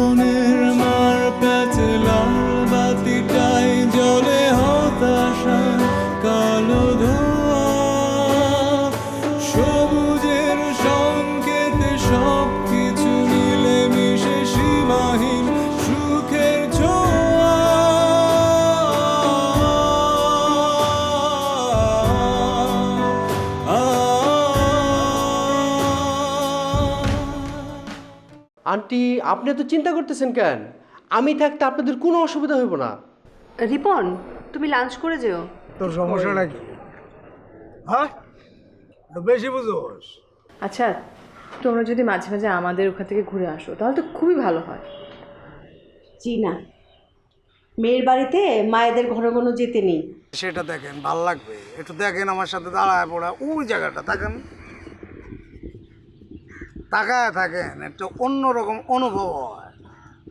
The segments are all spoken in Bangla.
জীবনের আন্টি আপনি তো চিন্তা করতেছেন কেন? আমি থাকতে আপনাদের কোনো অসুবিধা হইব না। রিপন তুমি লাঞ্চ করে যেও। তোর সমস্যাটা কি হ্যাঁ? বেশি বুঝোস। আচ্ছা তোমরা যদি মাঝে মাঝে আমাদের ওখান থেকে ঘুরে আসো তাহলে তো খুবই ভালো হয়। জি না মেয়ের বাড়িতে মায়েদের ঘন ঘন যেতে নেই। সেটা দেখেন ভালো লাগবে। একটু দেখেন আমার সাথে দাঁড়ায় পড়া ওই জায়গাটা থাকেন তাকায় থাকেন, একটু অন্যরকম অনুভব হয়।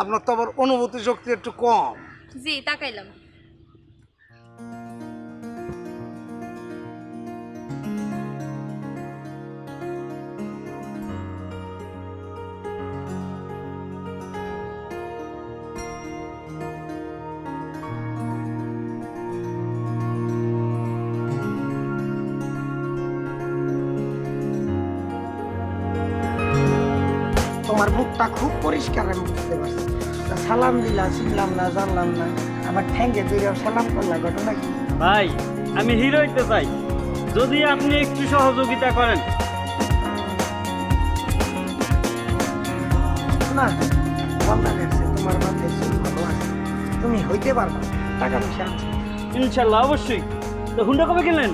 আপনার তো আবার অনুভূতি শক্তি একটু কম। জি, তাকাইলাম। মুখটা খুব পরিষ্কার আমি বুঝতে পারছি। সালাম দিলা চিনলাম না জানলাম না। আবার ঠ্যাঙ্গে দুইরাও সালাম করলা ঘটনা কি? ভাই আমি হিরো হইতে চাই। যদি আপনি একটু সহযোগিতা করেন। না বন্ধা গেছে তোমার মাথায় চুল ভালো আছে। তুমি হইতে পারবা টাকা পয়সা আছে। ইনশাল্লাহ অবশ্যই। তো হুন্ডা কবে কিনলেন?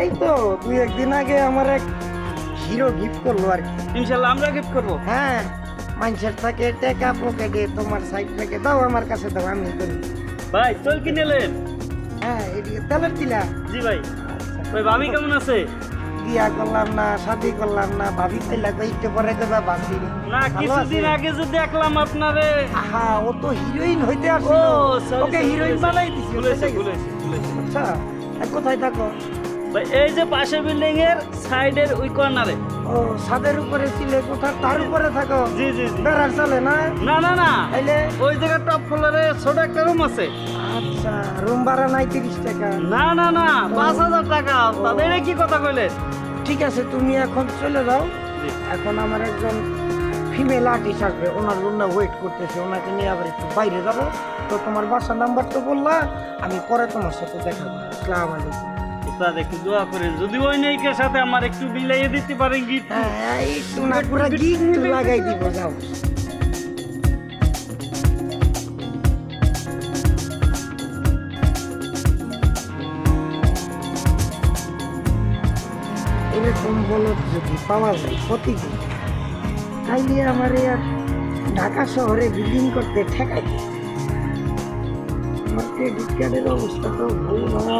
এই তো দুই একদিন আগে আমার এক হিরো গিফট করল আর কি। ইনশাল্লাহ আমরা গিফট করব। হ্যাঁ। মানুষের থাকে টেকা পকেটে তোমার সাইড থেকে দাও আমার কাছে দাও আমি করি ভাই চল কি নিলেন হ্যাঁ এদিকে তেলের দিলা জি ভাই। ওই ভাবি কেমন আছে? বিয়া করলাম না শাদি করলাম না ভাবি পেলা কইতে পরে দেবা বান্ধি না কিছুদিন আগে যে দেখলাম আপনারে। আহা ও তো হিরোইন হইতে আসলো। ওকে হিরোইন বানাই দিছি। আচ্ছা কোথায় থাকো। ভাই এই যে পাশের বিল্ডিং এর সাইডের ওই কর্নারে ও ছাদের উপরে ছিলে কোথায় তার উপরে থাকো। জি জি জি। বেড়ার চলে না? না না না। তাইলে? ওই জায়গার টপ ফ্লোরে ছোট একটা রুম আছে। আচ্ছা রুম ভাড়া নাই তিরিশ টাকা। না না না পাঁচ হাজার টাকা। তাদের কি কথা কইলে? ঠিক আছে তুমি এখন চলে যাও। এখন আমার একজন ফিমেল আর্টিস্ট আসবে। ওনার জন্য ওয়েট করতেছে। ওনাকে নিয়ে আবার একটু বাইরে যাব। তো তোমার বাসার নাম্বার তো বললা আমি পরে তোমার সাথে দেখা করব। আসসালামু আলাইকুম। উস্তাদ একটু দোয়া করেন। যদি ওই নায়িকার সাথে আমার একটু মিলাইয়ে দিতে পারেন গিফট হ্যাঁ একটু না পুরা গিফট লাগাই দিব যাও। এরকম বলদ যদি পাওয়া যায় প্রতিদিন তাইলে আমার আর ঢাকা শহরে বিল্ডিং করতে ঠেকাই আমার ক্রেডিট কার্ডের অবস্থা তো ভালো না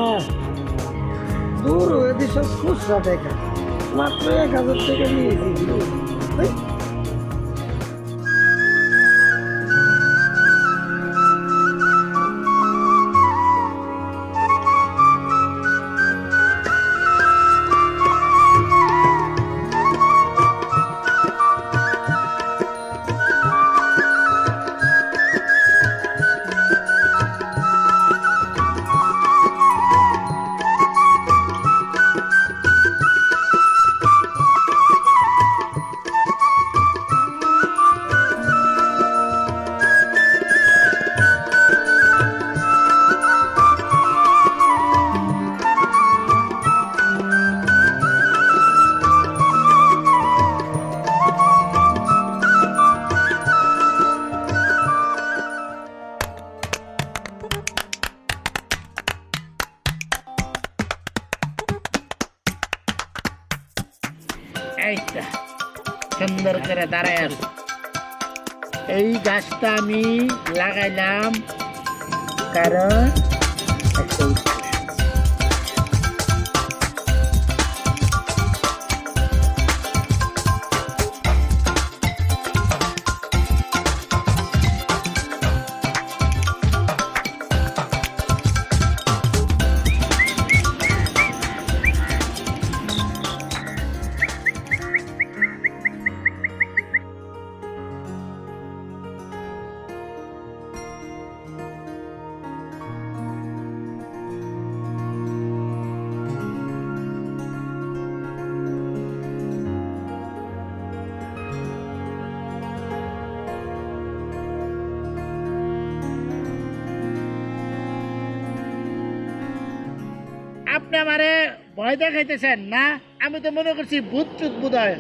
দূর হয়ে সব খুচরা দেখা। মাত্র এক হাজার টাকা নিয়েছি la reine d'âme, Karen, আপনি আমারে ভয় দেখাইতেছেন না? আমি তো মনে করছি ভূত চুত বোধ হয়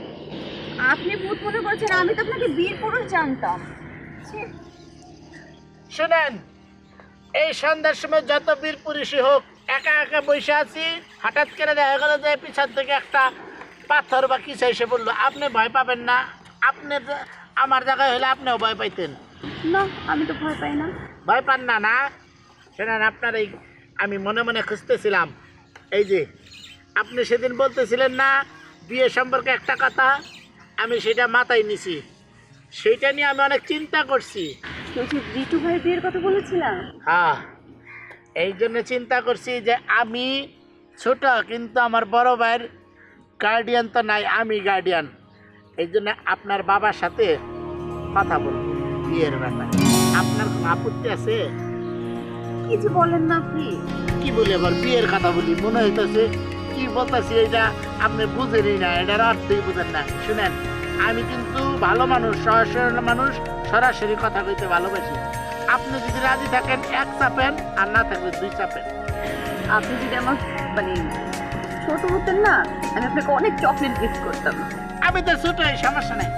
আপনি ভূত মনে করছেন আমি তো আপনাকে বীর পুরুষ জানতাম। শুনেন এই সন্ধ্যার সময় যত বীর পুরুষই হোক একা একা বসে আছি হঠাৎ করে দেখা গেল যে পিছন থেকে একটা পাথর বা কিছু এসে পড়ল। আপনি ভয় পাবেন না। আপনি আমার জায়গায় হলে আপনিও ভয় পাইতেন। না আমি তো ভয় পাই না। ভয় পান না না? শোনেন আপনার এই আমি মনে মনে খুঁজতেছিলাম। এই যে আপনি সেদিন বলতেছিলেন না বিয়ে সম্পর্কে একটা কথা আমি সেটা মাথায় নিছি। সেইটা নিয়ে আমি অনেক চিন্তা করছি। রিটু ভাই বিয়ের কথা বলেছিলাম? হ্যাঁ এই জন্য চিন্তা করছি যে আমি ছোট কিন্তু আমার বড় ভাইয়ের গার্ডিয়ান তো নাই আমি গার্ডিয়ান এই জন্য আপনার বাবার সাথে কথা বলব বিয়ের ব্যাপারে। আপনার কোনো আপত্তি আছে? কি যে বলেন না আপনি কি বলি আবার? বিয়ের কথা বলি মনে হইতেছে কি বলতেছি এটা আপনি বুঝেনই না এটার অর্থই বুঝেন না। শুনেন আমি কিন্তু ভালো মানুষ সহজ সরল মানুষ সরাসরি কথা কইতে ভালোবাসি। আপনি যদি রাজি থাকেন এক চাপেন আর না থাকলে দুই চাপেন। আপনি যদি আমার মানে ছোট হতেন না আমি আপনাকে অনেক চকলেট গিফট করতাম। আমি তো ছোটই সমস্যা নেই।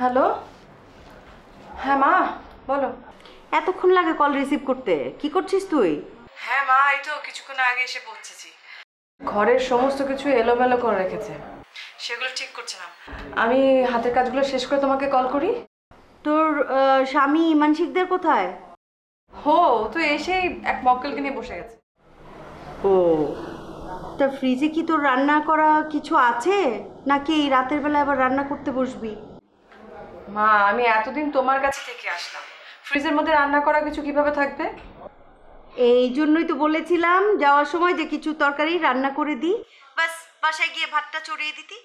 হ্যালো? হ্যাঁ মা বলো। এতক্ষণ লাগে কল রিসিভ করতে। কি করছিস তুই? হ্যাঁ মা এই তো কিছুক্ষণ আগে এসে পৌঁছেছি। ঘরের সমস্ত কিছু এলোমেলো করে রেখেছে। সেগুলো ঠিক করছিলাম আমি হাতের কাজগুলো শেষ করে তোমাকে কল করি? তোর স্বামী মানসিকদের কোথায়? হো ও তো এসেই এক মক্কেলকে নিয়ে বসে গেছে। ও তা ফ্রিজে কি তোর রান্না করা কিছু আছে? নাকি এই রাতের বেলা আবার রান্না করতে বসবি? মা আমি এতদিন তোমার কাছে থেকে আসলাম। ফ্রিজের মধ্যে রান্না করা কিছু কীভাবে থাকবে? এই জন্যই তো বলেছিলাম যাওয়ার সময় যে কিছু তরকারি রান্না করে দিই। বাস বাসায় গিয়ে ভাতটা চড়িয়ে দিতি।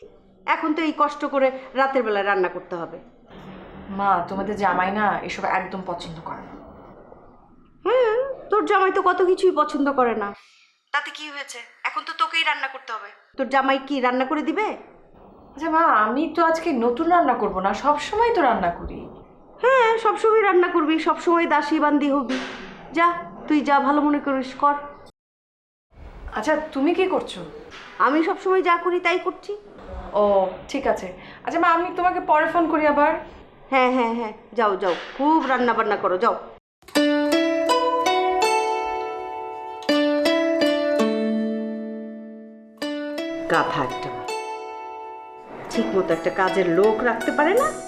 এখন তো এই কষ্ট করে রাতের বেলা রান্না করতে হবে। মা তোমাদের জামাই না এসব একদম পছন্দ করে না। হ্যাঁ তোর জামাই তো কত কিছুই পছন্দ করে না। তাতে কি হয়েছে? এখন তো তোকেই রান্না করতে হবে। তোর জামাই কি রান্না করে দিবে? আচ্ছা মা আমি তো আজকে নতুন রান্না করব না সব সময় তো রান্না করি। হ্যাঁ সব সবসময় রান্না করবি সবসময় দাসী বান্দি হবি। যা তুই যা ভালো মনে করিস কর। আচ্ছা তুমি কি করছ? আমি সবসময় যা করি তাই করছি। ও ঠিক আছে। আচ্ছা মা আমি তোমাকে পরে ফোন করি আবার। হ্যাঁ হ্যাঁ হ্যাঁ যাও যাও খুব রান্না বান্না করো যাও। গাধা একটা ঠিক মতো একটা কাজের লোক রাখতে পারে না?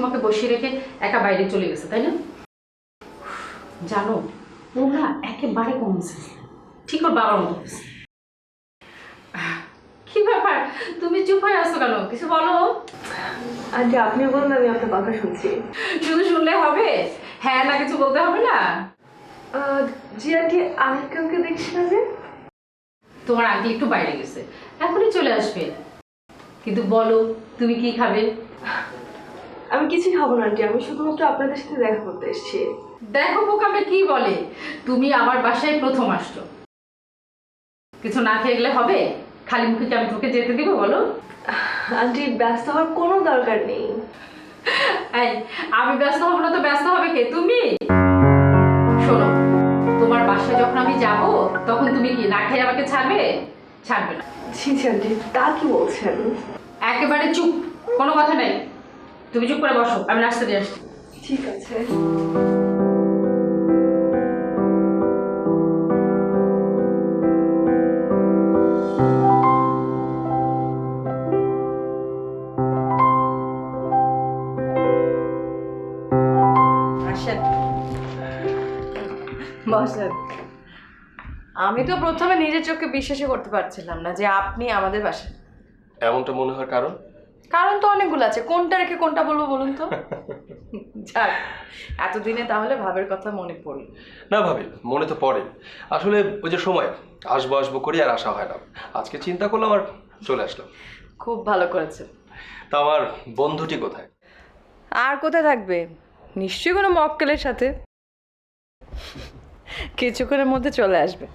তোমাকে বসিয়ে রেখে একা বাইরে চলে গেছে তাই না? জানো ও না একেবারে কমছে ঠিক ওর বাবার মতো কি ব্যাপার? তুমি চুপ হয়ে আসছো কেন? কিছু বলো। আন্টি আপনি বলুন আমি আপনার কথা শুনছি। শুধু শুনলে হবে? হ্যাঁ না কিছু বলতে হবে না? জি আন্টি আমি কাউকে দেখছি না যে? তোমার আঙ্কেল একটু বাইরে গেছে। এখনই চলে আসবে। কিন্তু বলো তুমি কি খাবে? আমি কিছুই খাব না আন্টি আমি শুধুমাত্র আপনাদের সাথে দেখা করতে এসেছি। দেখো বোকামে কি বলে? তুমি আমার বাসায় প্রথম আসছো। কিছু না খেয়ে গেলে হবে? খালি মুখে কি আমি ঢুকে যেতে দিব বলো? আন্টি ব্যস্ত হওয়ার কোনো দরকার নেই। আমি ব্যস্ত হব না তো ব্যস্ত হবে কে? তুমি? শোনো তোমার বাসায় যখন আমি যাব তখন তুমি কি না খেয়ে আমাকে ছাড়বে? ছাড়বে না। ছি ছি আন্টি তা কি বলছেন? একেবারে চুপ কোনো কথা নেই। তুমি চুপ করে বসো আমি নাস্তা দিয়ে আসছি। ঠিক আছে। বসেন। আমি তো প্রথমে নিজের চোখে বিশ্বাসই করতে পারছিলাম না যে আপনি আমাদের বাসায় এমনটা মনে হওয়ার কারণ? কারণ তো অনেকগুলো আছে। কোনটা রেখে কোনটা বলব বলুন তো? যাক এতদিনে তাহলে ভাবের কথা মনে পড়ল। না ভাবি মনে তো পড়ে। আসলে ওই যে সময় আসব আসব করি আর আসা হয় না। আজকে চিন্তা করলাম আর চলে আসলাম। খুব ভালো করেছে তা আমার বন্ধুটি কোথায়? আর কোথায় থাকবে? নিশ্চয়ই কোনো মক্কেলের সাথে। কিছুক্ষণের মধ্যে চলে আসবে।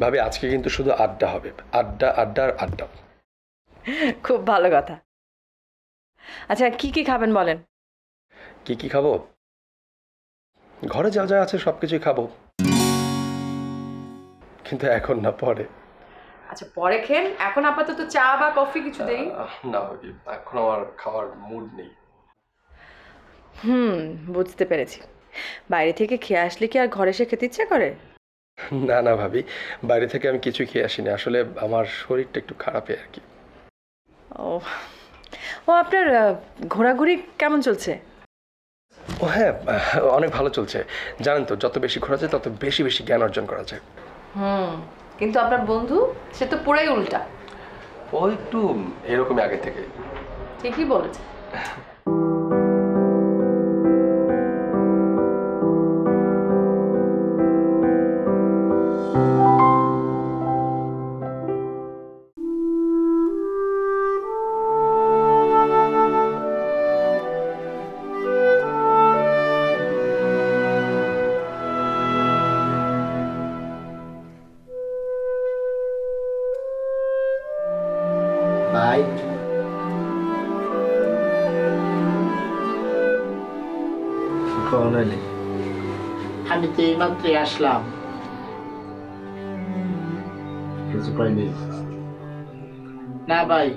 ভাবি আজকে কিন্তু শুধু আড্ডা হবে। আড্ডা আড্ডা আর আড্ডা। খুব ভালো কথা। আচ্ছা কি কি খাবেন বলেন? কি কি খাব? ঘরে যা যা আছে সব কিছুই খাব। কিন্তু এখন না পরে। আচ্ছা পরে খেন। এখন আপাতত চা বা কফি কিছু দেই। না ভাবি এখন আমার খাওয়ার মুড নেই। হুম বুঝতে পেরেছি। বাইরে থেকে খেয়ে আসলে কি আর ঘরে এসে খেতে ইচ্ছে করে? না না ভাবি বাইরে থেকে আমি কিছু খেয়ে আসিনি। আসলে আমার শরীরটা একটু খারাপই আর কি। ও ও আপনার ঘোরাঘুরি কেমন চলছে? ও হ্যাঁ অনেক ভালো চলছে। জানেন তো যত বেশি ঘোরা যায় তত বেশি বেশি জ্ঞান অর্জন করা যায়। হুম কিন্তু আপনার বন্ধু সে তো পুরাই উল্টা। ও একটু এরকমই আগে থেকে। ঠিকই বলেছে। মাত্রই আসলাম। কিছু পাইনি। না ভাই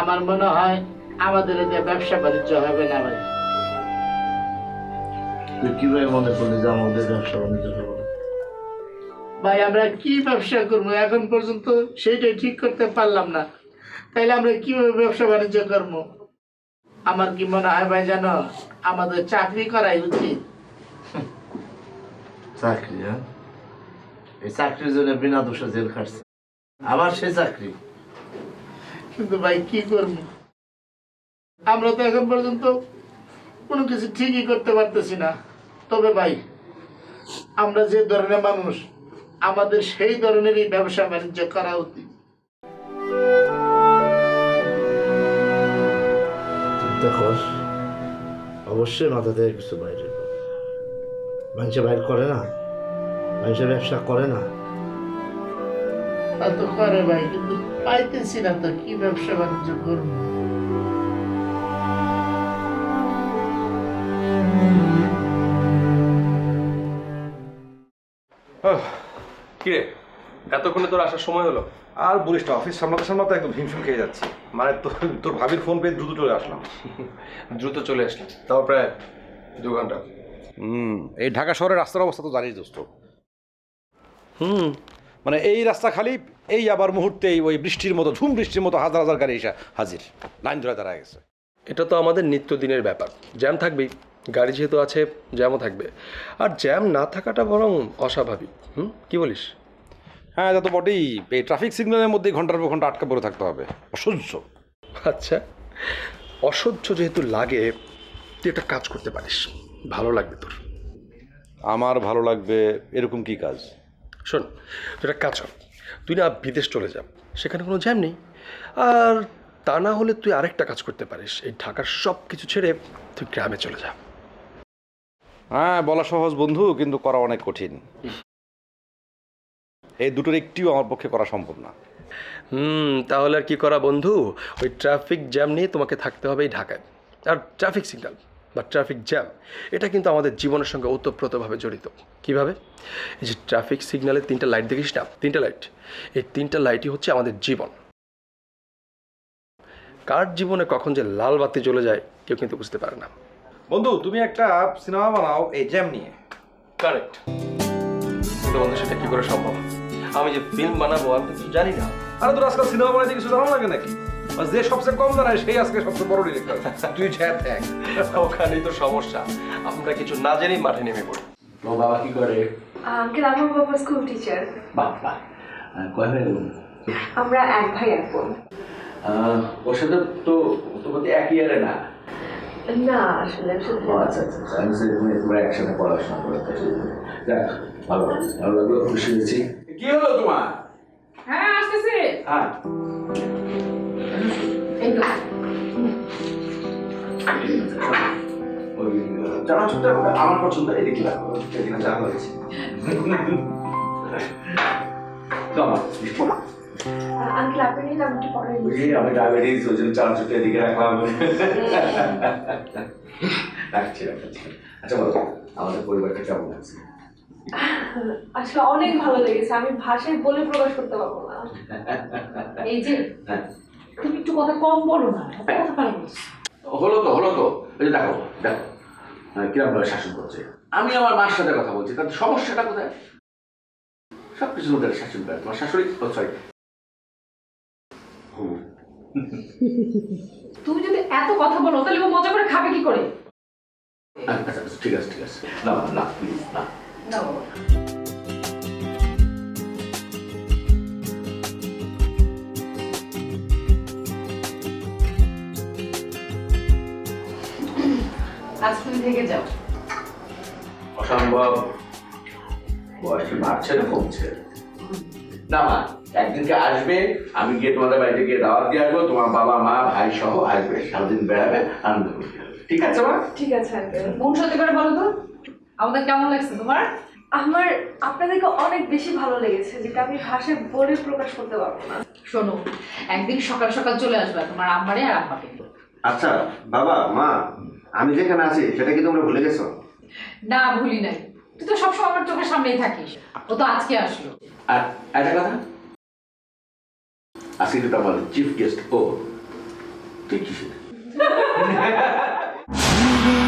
আমার মনে হয় আমাদের এতে ব্যবসা বাণিজ্য হবে না ভাই। তুই কীভাবে মনে করলি যে আমাদের ব্যবসা বাণিজ্য হবে ভাই আমরা কি ব্যবসা করব? এখন পর্যন্ত সেইটাই ঠিক করতে পারলাম না। তাইলে আমরা কীভাবে ব্যবসা বাণিজ্য করব? আমার কি মনে হয় ভাই জানো আমাদের চাকরি করাই উচিত। চাকরি হ্যাঁ? এই চাকরির জন্য বিনা দোষে জেল খাটছে। আবার সেই চাকরি। কিন্তু ভাই কি করব? আমরা তো এখন পর্যন্ত কোনো কিছু ঠিকই করতে পারতেছি না। তবে ভাই আমরা যে ধরনের মানুষ আমাদের সেই ধরনেরই ব্যবসা বাণিজ্য করা উচিত। চিন্তা অবশ্যই মাথা থেকে কিছু বাইরে। মানুষে বাইর করে না মানুষের ব্যবসা করে না। তা তো করে ভাই কিন্তু পাইতেছি না তো কি ব্যবসা বাণিজ্য করব? কিরে এতক্ষণে তোর আসার সময় হলো? আর বলিস না অফিস সামলাতে সামলাতে একদম হিমশিম খেয়ে যাচ্ছি। মানে তোর তোর ভাবির ফোন পেয়ে দ্রুত চলে আসলাম। দ্রুত চলে আসলাম তাও প্রায় দু ঘণ্টা। হুম এই ঢাকা শহরের রাস্তার অবস্থা তো জানিস দোস্ত। হুম। মানে এই রাস্তা খালি এই আবার মুহূর্তেই ওই বৃষ্টির মতো ঝুম বৃষ্টির মতো হাজার হাজার গাড়ি এসে হাজির লাইন ধরে দাঁড়ায় গেছে। এটা তো আমাদের নিত্যদিনের ব্যাপার জ্যাম থাকবেই গাড়ি যেহেতু আছে জ্যামও থাকবে। আর জ্যাম না থাকাটা বরং অস্বাভাবিক হুম কি বলিস? হ্যাঁ এটা তো বটেই এই ট্রাফিক সিগন্যালের মধ্যে ঘণ্টার পর ঘণ্টা আটকা পড়ে থাকতে হবে অসহ্য। আচ্ছা অসহ্য যেহেতু লাগে তুই একটা কাজ করতে পারিস। ভালো লাগবে তোর? আমার ভালো লাগবে এরকম কি কাজ? শোন তুই একটা কাজ কর। তুই না বিদেশ চলে যা সেখানে কোনো জ্যাম নেই। আর তা না হলে তুই আরেকটা কাজ করতে পারিস এই ঢাকার সব কিছু ছেড়ে তুই গ্রামে চলে যা। হ্যাঁ বলা সহজ বন্ধু কিন্তু করা অনেক কঠিন। এই দুটোর একটিও আমার পক্ষে করা সম্ভব না। হুম তাহলে আর কি করা বন্ধু? ওই ট্রাফিক জ্যাম নিয়ে তোমাকে থাকতে হবে এই ঢাকায়। আর ট্রাফিক সিগন্যাল। বা ট্রাফিক জ্যাম এটা কিন্তু আমাদের জীবনের সঙ্গে ওতপ্রোতভাবে জড়িত। কীভাবে? এই যে ট্রাফিক সিগন্যালের তিনটা লাইট দেখিস না? তিনটা লাইট এই তিনটা লাইটই হচ্ছে আমাদের জীবন। কার জীবনে কখন যে লাল বাতি চলে যায় কেউ কিন্তু বুঝতে পারে না। বন্ধু তুমি একটা সিনেমা বানাও এই জ্যাম নিয়ে। কারেক্ট কিন্তু বন্ধু সেটা কি করে সম্ভব? আমি যে ফিল্ম বানাবো আমি তো কিছু জানি না। আরে তোর আজকাল সিনেমা বানাইতে কিছু জানা লাগে নাকি? যে সবচেয়ে কম জানায় সেই আজকে সবচেয়ে বড় ডিরেক্টর তুই ঝ্যাপ দেখ ওখানেই তো সমস্যা। আমরা কিছু না জেনেই মাঠে নেমে পড়ি। ও বাবা কি করে? আঙ্কেল আমার বাবা স্কুল টিচার আহ, কয় ভাই বোন? আমরা এক ভাই এক বোন। ওর সাথে তো তোমার তো একই ইয়ারে না? না আসলে আচ্ছা আচ্ছা। আমি তোমরা একসাথে পড়াশোনা করে যাক ভালো। ভালো লাগল খুশি হয়েছি। কি হলো তোমার? হ্যাঁ আসতেছে। হ্যাঁ। আমি ডায়াবেটিস ওই চানাচুরটা এদিকে রাখলাম আচ্ছা বলো আমাদের পরিবারটা কেমন আছে আসলে অনেক ভালো লেগেছে। আমি ভাষায় বলে প্রকাশ করতে পারব না। এই যে হ্যাঁ। তুমি একটু কথা কম বলো না কথা পারো হলো তো হলো তো। ওই যে দেখো দেখো হ্যাঁ, কিরম ভাবে শাসন করছে। আমি আমার মার সাথে কথা বলছি তার সমস্যাটা কোথায়? সব কিছুর মধ্যে শাসন করে তোমার শাশুড়ি? সরি তুমি যদি এত কথা বলো তাহলে ও মজা করে খাবে কি করে? আচ্ছা আচ্ছা, ঠিক আছে ঠিক আছে। না না প্লিজ না। না থেকে যাও। অসম্ভব। বয়সে বাড়ছে না কমছে? না মা একদিনকে আসবে আমি গিয়ে তোমাদের বাড়িতে গিয়ে দাওয়াত দিয়ে আসব তোমার বাবা মা ভাই সহ আসবে সারাদিন বেড়াবে আনন্দ করবে। ঠিক আছে মা? ঠিক আছে মন সত্যি করে বলো তো আমাদের কেমন লাগছে তোমার? আমার আপনাদেরকে অনেক বেশি ভালো লেগেছে যেটা আমি ভাষায় বলে প্রকাশ করতে পারব না। শোনো একদিন সকাল সকাল চলে আসবে তোমার আম্মারে আর আব্বাকে আচ্ছা বাবা মা আমি যেখানে আছি সেটা কি তোমরা ভুলে গেছো? না ভুলি নাই। তুই তো সবসময় আমার চোখের সামনেই থাকিস। ও তো আজকে আসলো। আর একটা কথা? আজকে কিন্তু আমাদের চিফ গেস্ট ও। তুই কি সেটা জীবন